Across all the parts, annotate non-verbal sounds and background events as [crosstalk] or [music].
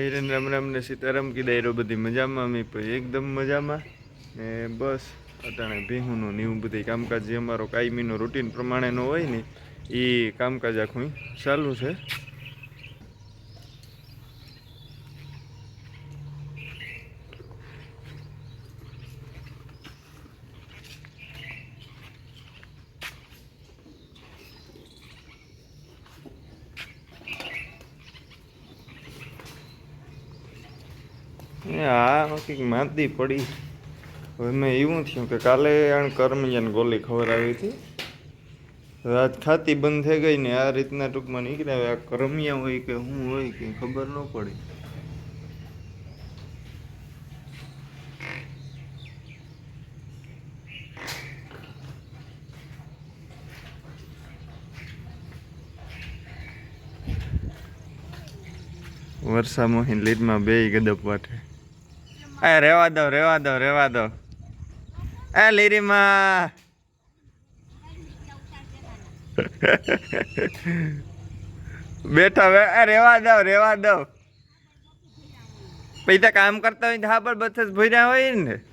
હિરેન રામ રામ ને સીતારામ કીધા બધી મજામાં, અમે પણ એકદમ મજામાં. ને બસ, અટાણે ભીહુંનું ને એવું બધી કામકાજ જે અમારો કાયમીનો રૂટીન પ્રમાણેનો હોય ને એ કામકાજ આખું ચાલુ છે. આ કંઈક માદી પડી. હવે મેં એવું થયું કે કાલે આણ કરમિયાને ગોલી ખબર આવી હતી. રાત ખાતી બંધ થઈ ગઈ ને આ રીતના ટૂંકમાં નીકળ્યા હવે આ કરમિયા હોય કે હું હોય કે ખબર ન પડી. વર્ષા મોહિન લીડમાં બે ગદપ વાટે. એ, રેવા દો રેવા દો રેવા દો. એ, લીરીમાં. બેઠા એ, રેવા દો રેવા દો. પૈસા કામ કરતા હોય હા, પણ બસ ભર્યા હોય ને.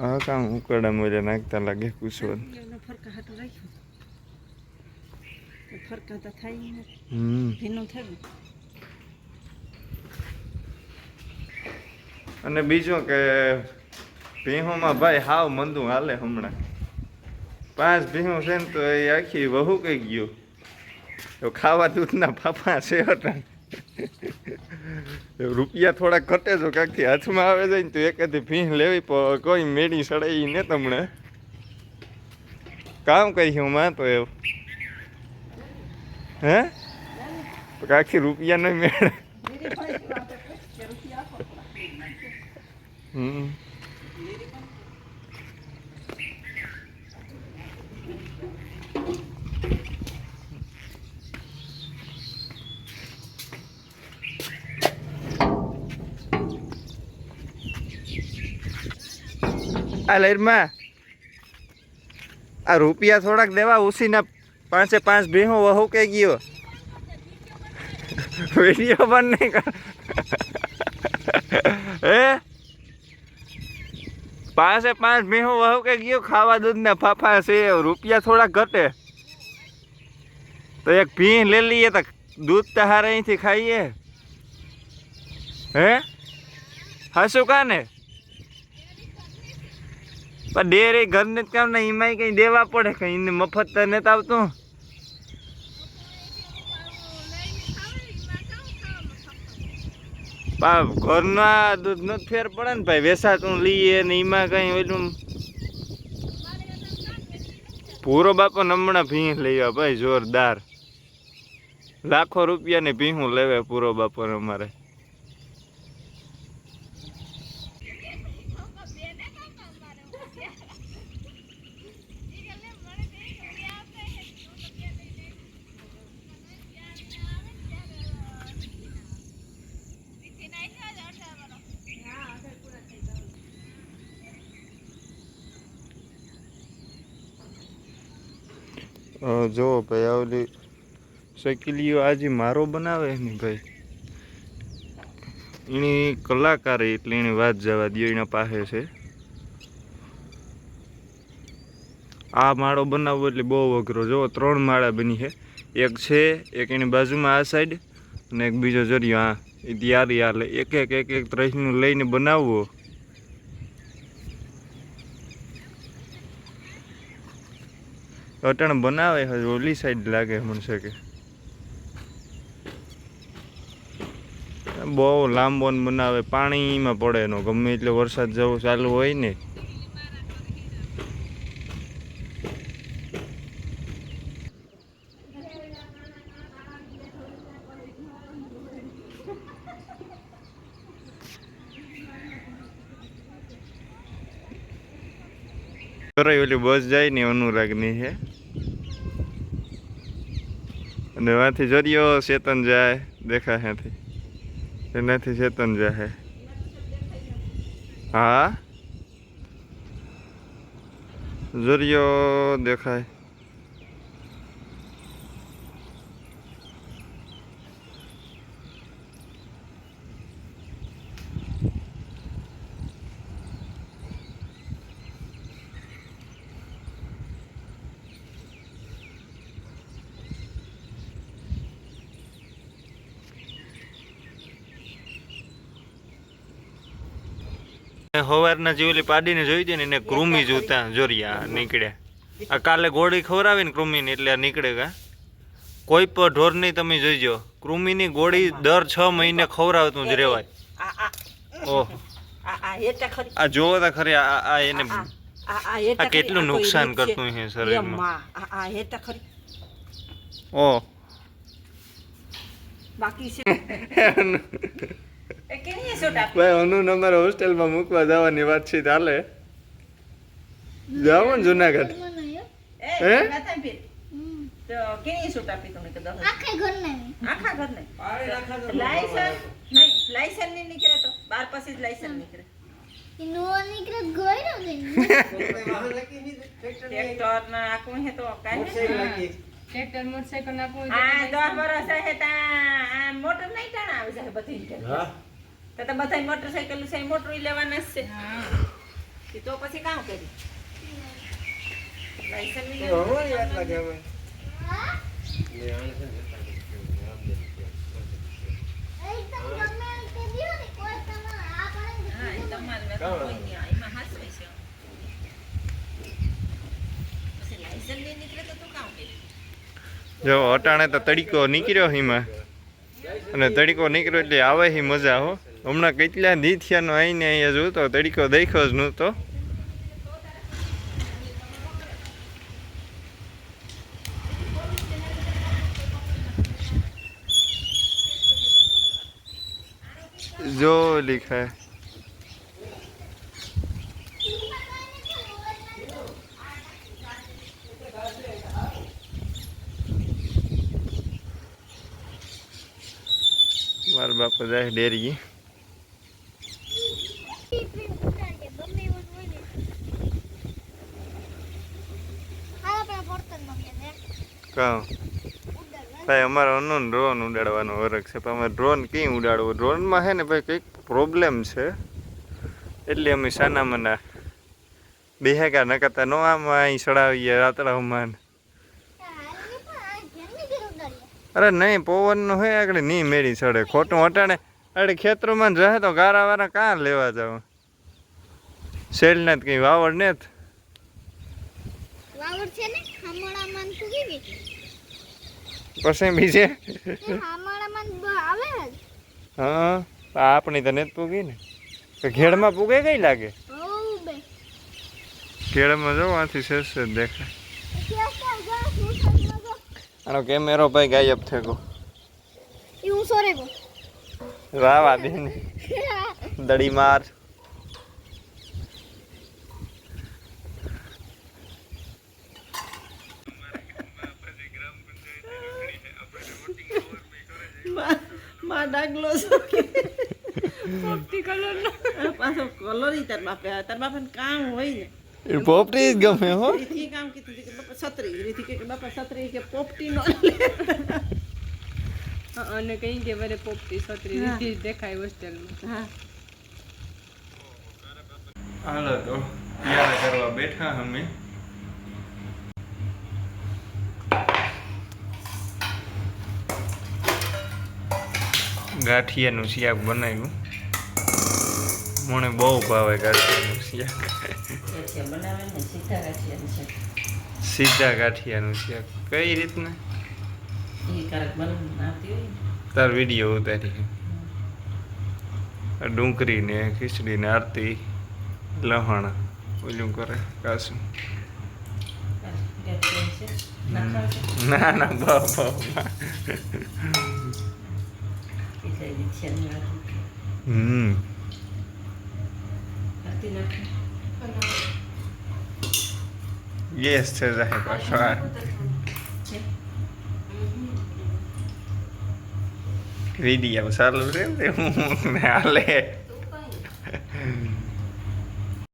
આ કામ ઉકરડા મોજા નાખતા લાગે કુશવત એનો ફરકા હાટું રાખ્યું તો ફરકા તો થાય ભીનું અને બીજું કે ભીહોમાં ભાઈ હાવ મંદું હાલે હમણાં પાંચ ભીહું છે ને તો એ આખી વહુ કઈ ગયું ખાવા દૂધના ફાફા છે હતા [laughs] રૂપિયા થોડા ઘટે જો કાંકથી હાથમાં આવે જાય ને તો એકાદી ભીહ લેવી કોઈ મેળી સડાઈ ને તમને. કામ કઈ હું માં તો એવું. હે? કાંકી રૂપિયા નહીં મેળ. હમ. આ લહેરમાં આ રૂપિયા થોડાક દેવા ઉસીના પાંચે પાંચ ભીહો વહુ કે ગયો. વીડિયો પણ નહીં હે? પાંચે પાંચ ભીહો વહુ કે ગયો, ખાવા દૂધના ફાફા છે, રૂપિયા થોડાક ઘટે. તો એક ભીહ લઈ લઈએ તો દૂધ તો હારે અહીંથી ખાઈએ. હે? હશું કાને? પણ ડેરી ઘરને કામ ને એમાંય કંઈ દેવા પડે, કઈ એને મફત તો નથી આવતું. ઘરના દૂધ નો ફેર પડે ને ભાઈ, વેસાતું લઈએ ને એમાં કઈ ઓલું. પૂરો બાપો હમણાં ભીહ લેવા ભાઈ, જોરદાર. લાખો રૂપિયાની ભીહું લેવે પૂરો બાપો અમારે. જો ભાઈ આ ઓલી શકીલીઓ આજે મારો બનાવે ને ભાઈ. એની કલાકાર એટલે એની વાત જવા દો એના પાસે છે. આ માળો બનાવવો એટલે બહુ અઘરો. જો ત્રણ માળા બની છે. એક છે, એક એની બાજુમાં આ સાઈડ અને એક બીજો જરિયો આ. એ તૈયારી હાલે. એક એક એક એક ત્રહીનું લઈને બનાવવો. અટણ બનાવે હજુ ઓલી સાઈડ લાગે મને કે. બહુ લાંબો બનાવે, પાણીમાં પડે એનો, ગમે એટલે વરસાદ જવું ચાલુ હોય ને. ઓલી બસ જાય ને અનુરાગની છે અને વાંથી જરિયો ચેતન જાય દેખાય ત્યાંથી એનાથી ચેતન જાય હા? જરિયો દેખાય. સવારના જીવલી પાડીને જોઈ હતી ને એને કૃમિ જોતા જોરિયા નીકળ્યા આ કાલે ગોળી ખવડાવી ને કૃમિને એટલે નીકળે કા? કોઈ પણ ઢોરની તમે જોઈજો. કૃમિની ગોળી દર છ મહિને ખવડાવતું જ રહેવાય આ આ ઓહ. આ આ હેટા ખરી. આ જોવો તા ખરી આ એને આ કેટલું નુકસાન કરતું છે શરીરમાં. ઓહ. બાકી છે. [laughs] ભાઈ અનુ નંબર હોસ્ટેલમાં મૂકવા જવાની વાત છે ચાલે જાઓ ને જુનાગઢ હે? કેની તમને આખા ઘરના. આખા ઘરને? લાયસન્સ નહીં લાયસન્સ નહીં નીકળે તો. બાર પછી જ લાયસન્સ નીકળે. નો નીકળે ગોયરો દે ટ્રેક્ટર ના. આખું હે તો કાંઈ. ટ્રેક્ટર મોટરસાઇકલ નાખવું હોય આ દસ વર્ષ હે તા આ મોટર નહીં ટાણા આવી જાય બધી હા? તો તો બધા મોટરસાઇકલ છે મોટર લેવાના છે. હા. તો પછી કામ કરી. લાયસન્સ નહીં કોઈ તમારે આ પડે હા, હાચવે છે. પછી લાયસન્સ નહીં નીકળે તો જો અટાણે તો તડીકો નીકળ્યો હિમાં. અને તડીકો નીકળ્યો એટલે આવે હી મજા હો. હમણાં કેટલા દી આવીને અહીંયા જોતો તડીકો દેખ્યો જ નહોતો. જો લીખાય મારા બાપા જાય ડેરી ભાઈ, અમારે અનુ ડ્રોન ઉડાડવાનો વર્ગ છે, પણ અમે ડ્રોન કઈ ઉડાડવો? ડ્રોનમાં છે ને ભાઈ કંઈક પ્રોબ્લેમ છે. એટલે અમે સાના બેહેગા ન કરતા નો આમાં અહીં ચડાવીએ રાતડાઓમાં હાલની પણ આ ઘરની ઘર ઉડાડ્યા અરે નહીં પવનનું હોય આગળ નહીં મેળી ચડે. ખોટું અટાણે અરે ખેતરોમાં રહે તો ગારા વારા કાં લેવા જાવ શેલને જ કંઈ વાવડ ને જ પછી બીજે હા આપણી તો નથી પૂગી ને. ઘેડમાં પૂગે કઈ લાગે? ઘેડમાં જો આથી શેષ દેખાય પછી આ ચાલ જા શું થયું જો આનો કેમેરો ભાઈ ગાયબ થઈ ગયો. એ હું સોરે ગો વાહ વાહ બેન. દડી માર. માં- માં ડાગલો છો પોપટી [laughs] કલરનો. આ પાછો કલર ઈ તાર બાપે તાર બાપે કામ હોય ને. એ પોપટી જ ગમે હો. રીથી કામ કીધું કે બાપા છત્રી રીથી કે બાપા છત્રી કે પોપટી નો અને કઈ કે વરે પોપટી છત્રી જ દેખાય હોસ્ટેલમાં હા. હાલો તો તૈયાર કરવા બેઠા અમે. ગાંઠિયાનું શિયાક બનાવ્યું. મને બહુ ભાવે ગાંઠિયાનું શાક સીધા ગાંઠિયાનું શાક કઈ રીતના? તાર વીડિયો ઉતારી ડુંગળી ને ખીચડી ને આરતી લહણ ઓલું કરે કાશું ના ના નાખી. હમ. Yes, to the hypershot. Video, salve, un ale.